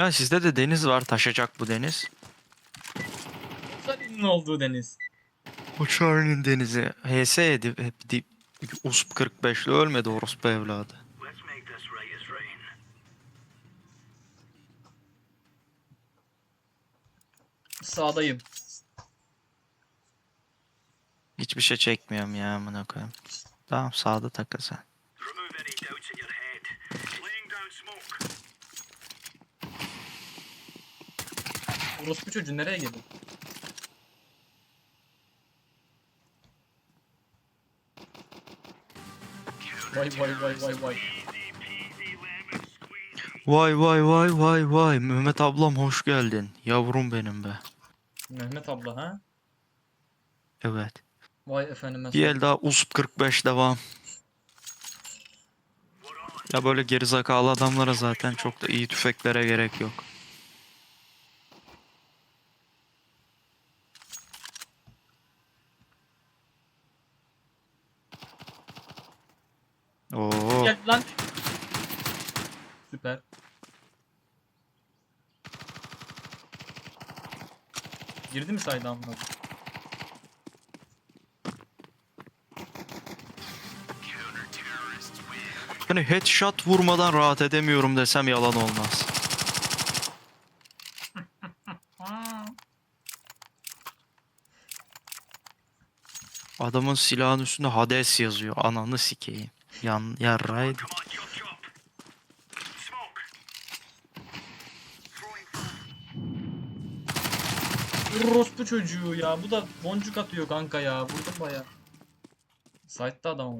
Ya sizde de deniz var taşacak bu deniz. Sarı'nın olduğu deniz. Charlie'nin denizi. HS yedi hep deyip USP 45'le ölmedi orospu evladı. Sağdayım. Hiçbir şey çekmiyorum ya amına koyayım. Tamam sağda takıl sen. Orospu çocuğu nereye girdi? Vay vay vay vay vay. Vay vay vay vay vay Mehmet ablam hoş geldin. Yavrum benim be. Mehmet abla ha? Evet. Vay efendime. Bir el daha USP 45 devam. Ya böyle gerizakalı adamlara zaten çok da iyi tüfeklere gerek yok. Oo. Gel lan. Süper. Girdi mi saydı amına? Yani headshot vurmadan rahat edemiyorum desem yalan olmaz. Adamın silahın üstünde Hades yazıyor. Ananı sikeyim. Yan yarraydı. Orospu çocuğu ya. Bu da boncuk atıyor kanka ya. Vurdum baya. Site'da adam.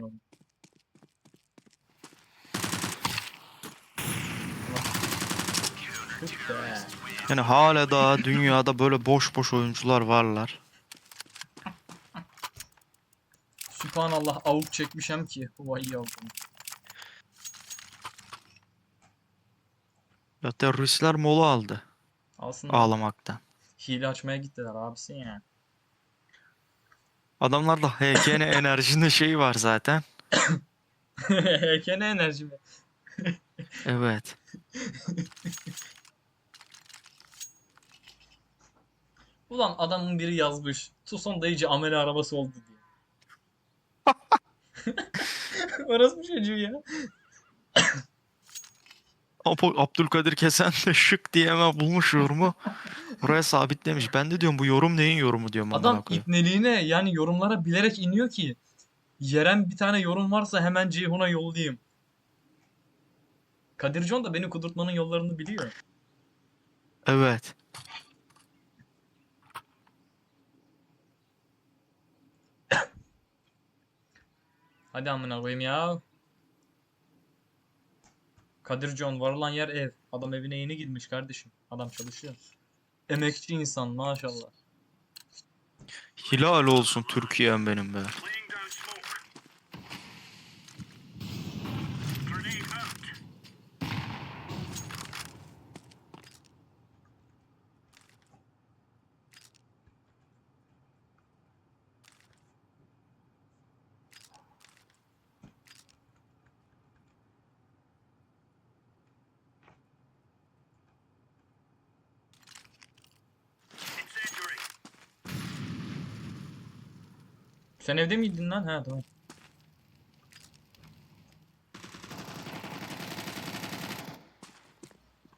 Be. Yani hala daha dünyada böyle boş boş oyuncular varlar. Sübhanallah avuk çekmişem ki. Vay yavrum. Ya teröristler mola aldı Alsın. ağlamaktan. Hile açmaya gittiler abisi ya. Adamlarda HKN enerjinin şeyi var zaten. Kene enerji mi? Evet. Ulan adamın biri yazmış. Tucson dayıcı amele arabası oldu diye. Orası çocuğu ya. Abdülkadir Kesen de şık diye hemen bulmuş yorumu. Buraya sabitlemiş. Ben de diyorum bu yorum neyin yorumu diyorum Adam ipneliğine yani yorumlara bilerek iniyor ki. Yeren bir tane yorum varsa hemen Ceyhun'a yollayayım. Kadircan da beni kudurtmanın yollarını biliyor. Evet. Hadi amına koyayım ya. Kadircan varılan yer ev. Adam evine yeni girmiş kardeşim. Adam çalışıyor. Emekçi insan maşallah. Hilal olsun Türkiye'm benim be. Sen evde miydin lan? Ha tamam.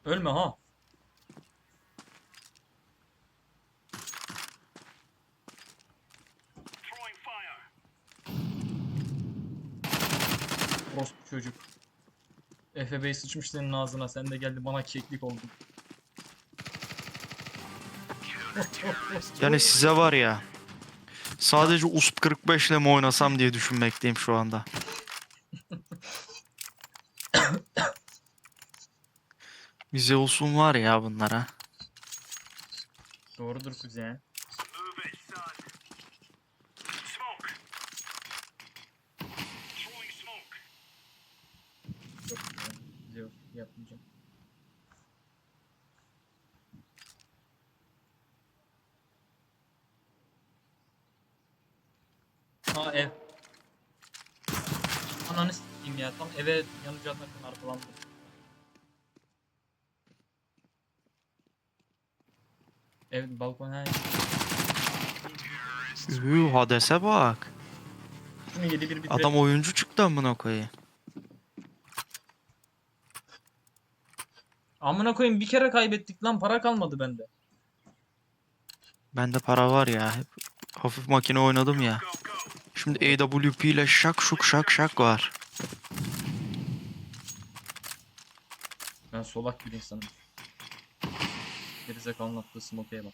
Ölme ha. Orospu çocuk. Efe sıçmış senin ağzına. Sen de geldi bana keklik oldun. Yani size var ya. Sadece USP 45 ile mi oynasam diye düşünmekteyim şu anda. Bize olsun var ya bunlara. Doğrudur kuzen. Yapmayacağım. Ha ev. Ananı s**eyim ya. Tam eve yanıcı atarken arkalandım. Ev balkon he. Üü, Hades'e bak. Şunu yedi bir bitirelim. Adam oyuncu çıktı amına koyayım. Amına koyayım bir kere kaybettik lan para kalmadı bende. Bende para var ya. Hep hafif makine oynadım ya. Şimdi AWP ile şak şuk şak şak var. Ben solak bir insanım. Gerizekalının attığı smoke'e bak.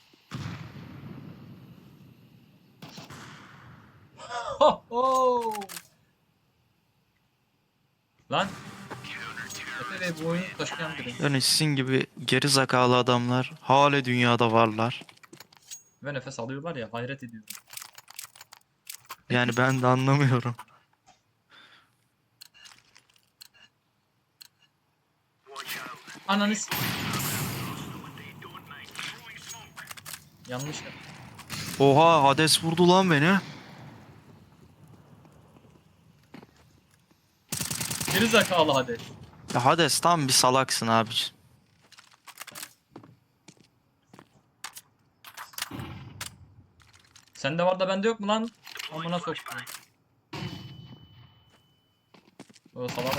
Ho ho! Lan! Efe bu oyunu taşıyan biri. Yani sizin gibi geri zakalı adamlar hala dünyada varlar. Ve nefes alıyorlar ya hayret ediyorum. Yani ben de anlamıyorum. Ananı s-. Yanlış ya. Oha Hades vurdu lan beni. Gerizekalı hadi. Ya Hades tam bir salaksın abi. Sende var da bende yok mu lan? Amına soktum. O salak.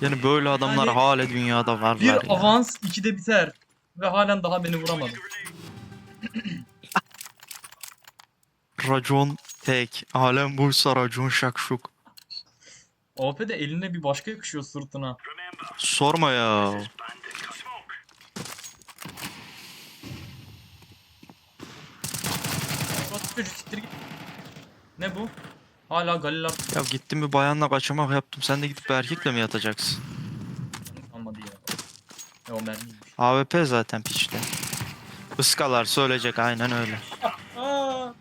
Yani böyle adamlar Yani hala dünyada varlar Bir ya. avans ikide biter. Ve halen daha beni vuramadı. Racon tek. Alem buysa racon şakşuk. OP de eline bir başka yakışıyor sırtına. Sorma ya. Çocuk siktir git. Ne bu? Hala Galila Ya gittim bir bayanla kaçamak yaptım. Sen de gidip bir erkekle mi yatacaksın? kalmadı ya. E o mermiymiş. AWP zaten piçte. Iskalar söyleyecek aynen öyle. Aa.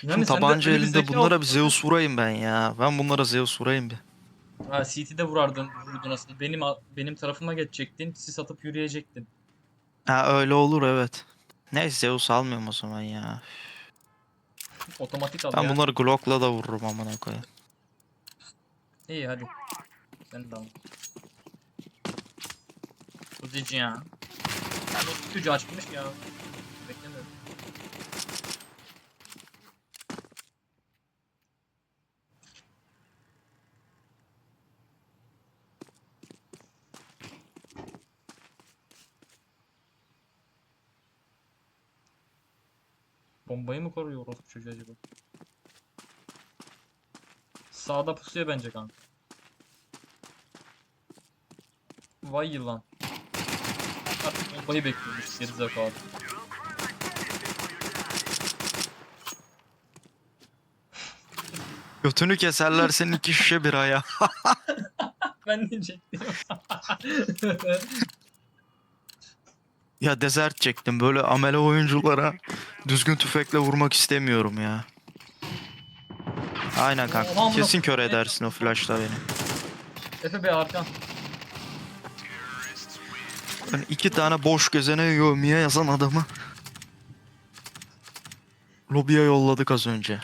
Şimdi Yani sende tabanca elinde bunlara bir Zeus vurayım ben ya. Ben bunlara Zeus vurayım bir. Ha CT'de vurardın, vurdun aslında. Benim benim tarafıma geçecektin, sis atıp yürüyecektin. Ha öyle olur evet. Neyse Zeus almıyorum o zaman ya. Otomatik al Ben ya. bunları Glock'la da vururum amına koyayım. İyi hadi. Sen de al. Kuzici ya. Yani o kutucu açmış ya. Beklemiyorum. Bombayı mı koruyor orospu çocuğu acaba? Sağda pusuyor bence kanka. Vay yılan. Artık bombayı bekliyormuş gerizekalı. Götünü keserler senin iki şişe bir aya. Ben diyecektim. Ya desert çektim. Böyle amele oyunculara düzgün tüfekle vurmak istemiyorum ya. Aynen Oha, kanka. amına Kesin kör edersin o flashla beni. Efe Bey arkan. Ben iki tane boş gözene yövmiye yazan adamı lobiye yolladık az önce.